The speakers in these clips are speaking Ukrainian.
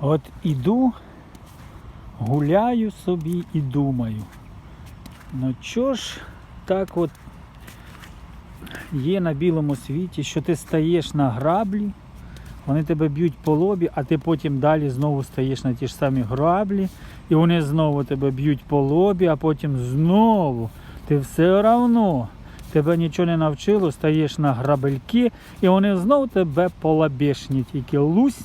От іду, гуляю собі і думаю. Ну чого ж так от є на білому світі, що ти стаєш на граблі, вони тебе б'ють по лобі, а ти потім далі знову стаєш на ті ж самі граблі, і вони знову тебе б'ють по лобі, а потім знову ти все одно. Тебе нічого не навчило, стаєш на грабельки, і вони знову тебе полабешні, тільки лусь.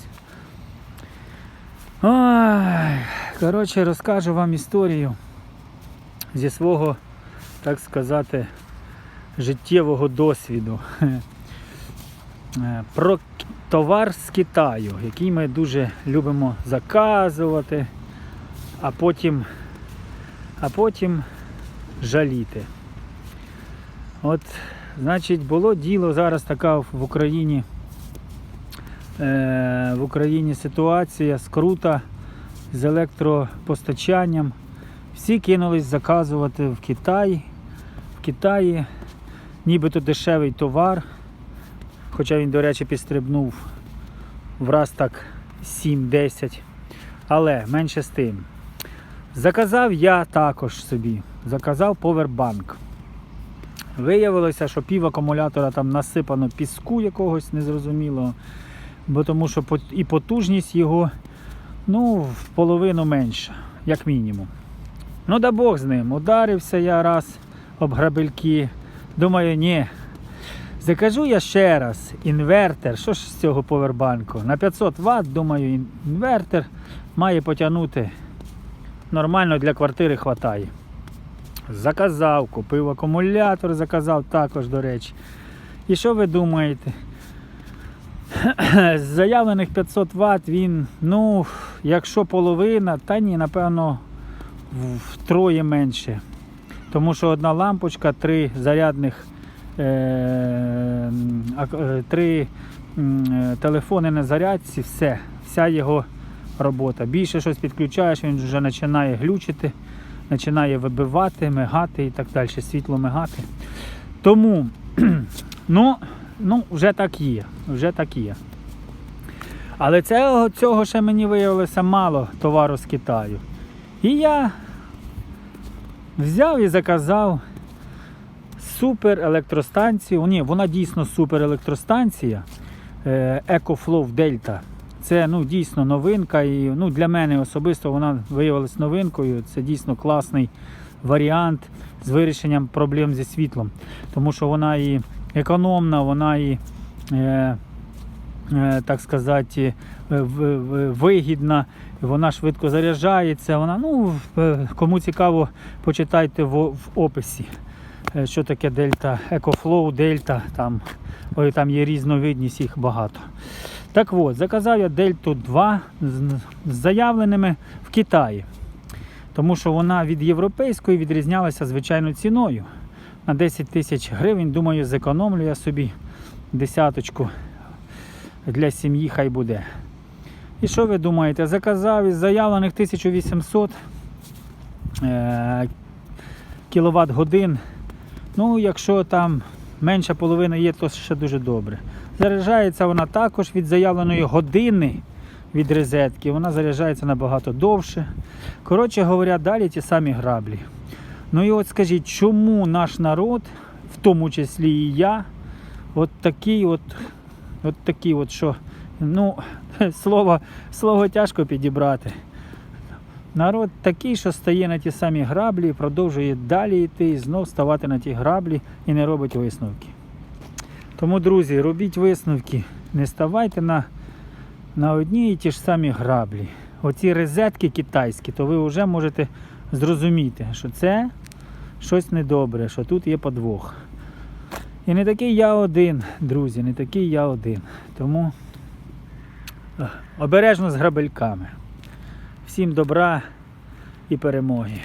Ой, коротше, розкажу вам історію зі свого, так сказати, життєвого досвіду. Е, Про товар з Китаю, який ми дуже любимо заказувати, а потім, а потім жаліти. От, значить, було діло зараз така в Україні. Е, в Україні ситуація скрута з електропостачанням. Всі кинулись заказувати в Китай. В Китаї нібито дешевий товар. Хоча він, до речі, підстрибнув враз так 7-10. Але менше з тим. Заказав я також собі. Заказав повербанк. Виявилося, що пів акумулятора там насипано піску якогось незрозумілого, бо тому що і потужність його ну, в половину менша, як мінімум. Ну да Бог з ним. Ударився я раз об грабельки. Думаю, ні. Закажу я ще раз інвертор. Що ж з цього повербанку? На 500 Вт, думаю, інвертор має потягнути. Нормально для квартири хватає. Заказав, купив акумулятор, заказав також, до речі. І що ви думаєте? З заявлених 500 Вт він, ну, якщо половина, та ні, напевно, втроє менше. Тому що одна лампочка, три зарядних, е, е, три е, телефони на зарядці, все, вся його робота. Більше щось підключаєш, він вже починає глючити, починає вибивати, мигати і так далі, світло мигати. Тому, ну, ну, вже так є. Вже так є. Але цього, цього ще мені виявилося мало товару з Китаю. І я взяв і заказав супер електростанцію. Ні, вона дійсно супер електростанція е, EcoFlow Delta. Це ну, дійсно новинка. І ну, для мене особисто вона виявилась новинкою. Це дійсно класний варіант з вирішенням проблем зі світлом. Тому що вона і економна, вона і, е, е, так сказати, е, вигідна, вона швидко заряджається. Вона, ну, е, кому цікаво, почитайте в, в описі, е, що таке Дельта, EcoFlow, Дельта, там, там є різновидність, їх багато. Так от, заказав я Дельту 2 з, з заявленими в Китаї. Тому що вона від європейської відрізнялася звичайно ціною. На 10 тисяч гривень, думаю, зекономлю я собі десяточку для сім'ї хай буде. І що ви думаєте? Заказав із заявлених 1800 е, кіловат годин. Ну, якщо там менша половина є, то ще дуже добре. Заряджається вона також від заявленої години від розетки. Вона заряджається набагато довше. Коротше говоря, далі ті самі граблі. Ну і от скажіть, чому наш народ, в тому числі і я, от такий от, от такий от, що, ну, слово, слово тяжко підібрати. Народ такий, що стає на ті самі граблі, продовжує далі йти і знов ставати на ті граблі і не робить висновки. Тому, друзі, робіть висновки, не ставайте на, на одні і ті ж самі граблі. Оці розетки китайські, то ви вже можете зрозуміти, що це щось недобре, що тут є подвох. І не такий я один, друзі, не такий я один. Тому обережно з грабельками. Всім добра і перемоги.